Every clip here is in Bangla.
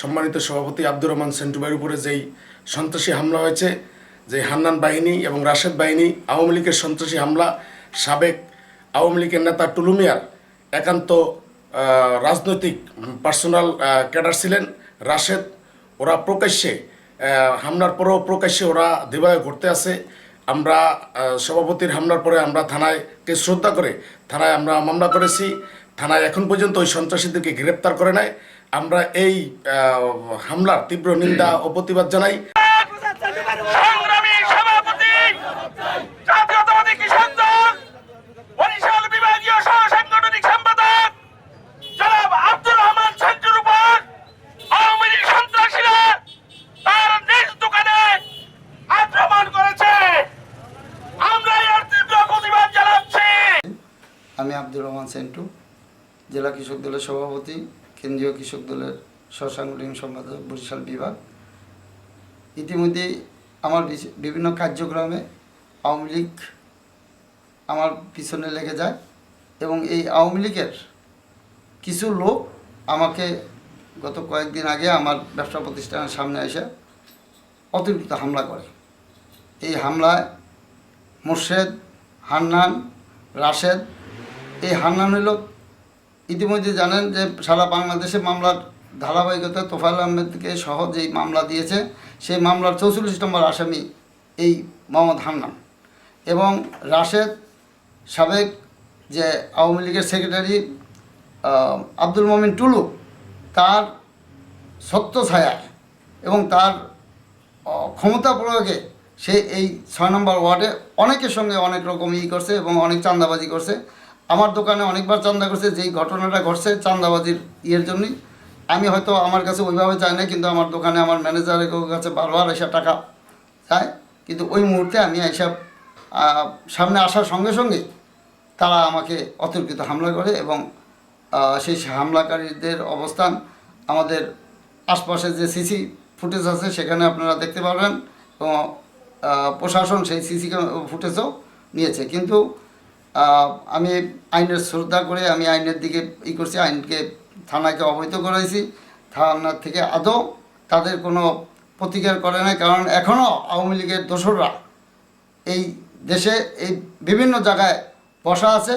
সম্মানিত সভাপতি আব্দুর রহমান সেন্টুবাইয়ের উপরে যেই সন্ত্রাসী হামলা হয়েছে যে হান্নান বাহিনী এবং রাশেদ বাহিনী, আওয়ামী লীগের সন্ত্রাসী হামলা, সাবেক আওয়ামী লীগের নেতা টুলু মিয়ার একান্ত রাজনৈতিক পার্সোনাল ক্যাডার ছিলেন। রাশেদ, ওরা প্রকাশ্যে হামলার পরেও প্রকাশ্যে ওরা দিবায় ঘুরতে আসে। আমরা সভাপতির হামলার পরে আমরা থানায়কে শ্রদ্ধা করে, থানায় আমরা মামলা করেছি। থানায় এখন পর্যন্ত ওই সন্ত্রাসীদেরকে গ্রেপ্তার করে নেয় আমরা এই হামলার তীব্র নিন্দা ও প্রতিবাদ জানাই। সংগ্রামী সভাপতি জাতীয়তাবাদী কিষাণ দল বরিশাল বিভাগীয় সাংগঠনিক সম্পাদক জনাব আব্দুর রহমান সেন্টুর উপর আওয়ামী লীগ সন্ত্রাসীরা তার নিজ দোকানে আক্রমণ করেছে। আমরা তীব্র প্রতিবাদ জানাচ্ছি। আমি আব্দুর রহমান সেন্টু জেলা কৃষক দলের সভাপতি। কেন্দ্রীয় কৃষক দলের সহসাংগঠনিক সম্পাদক বরিশাল বিভাগ। ইতিমধ্যে আমার বিভিন্ন কার্যক্রমে আওয়ামী লীগ আমার পিছনে লেগে যায় এবং এই আওয়ামী লীগের কিছু লোক আমাকে গত কয়েকদিন আগে আমার ব্যবসা প্রতিষ্ঠানের সামনে এসে অতিরিক্ত হামলা করে। এই হামলায় মোর্শেদ, হান্নান, রাশেদ, এই হান্নান হইল ইতিমধ্যে জানেন যে সারা বাংলাদেশে মামলার ধারাবাহিকতা তোফাল আহমেদকে সহ যেই মামলা দিয়েছে। সেই মামলার চৌচল্লিশ নম্বর আসামি এই মোহাম্মদ হান্নান। এবং রাশেদ সাবেক যে আওয়ামী লীগের সেক্রেটারি আব্দুল মমিন টুলু, তার সত্য ছায়ায় এবং তার ক্ষমতা প্রয়োগে সে এই ছয় নম্বর ওয়ার্ডে অনেকের সঙ্গে অনেক রকম ই করছে এবং অনেক চাঁদাবাজি করছে। আমার দোকানে অনেকবার চাঁদা করছে, যেই ঘটনাটা ঘটছে চাঁদাবাজির ইয়ের জন্যই। আমি হয়তো আমার কাছে ওইভাবে চাই না কিন্তু আমার দোকানে আমার ম্যানেজারের কাছে বারবার এসে টাকা চায়। কিন্তু ওই মুহূর্তে আমি এইসব সামনে আসার সঙ্গে সঙ্গে তারা আমাকে অতর্কিত হামলা করে এবং সেই হামলাকারীদের অবস্থান আমাদের আশপাশে যে সিসি ফুটেজ আছে সেখানে আপনারা দেখতে পারবেন এবং প্রশাসন সেই সিসি ফুটেজও নিয়েছে। কিন্তু আমি আইনের শ্রদ্ধা করে আমি আইনের দিকে ই করছি, আইনকে, থানাকে অবহিত করাইছি। থানার থেকে আদৌ তাদের কোনো প্রতিকার করে নাই, কারণ এখনও আওয়ামী লীগের দোসররা এই দেশে, এই বিভিন্ন জায়গায় বসা আছে।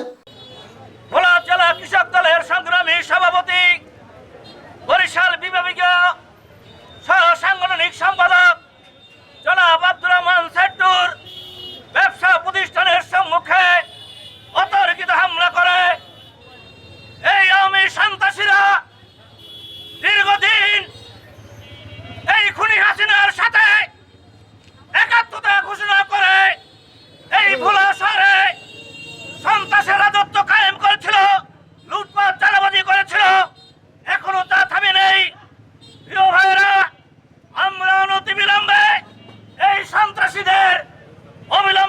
সংগ্রামী সভাপতি চাষিদের অবিলম্বে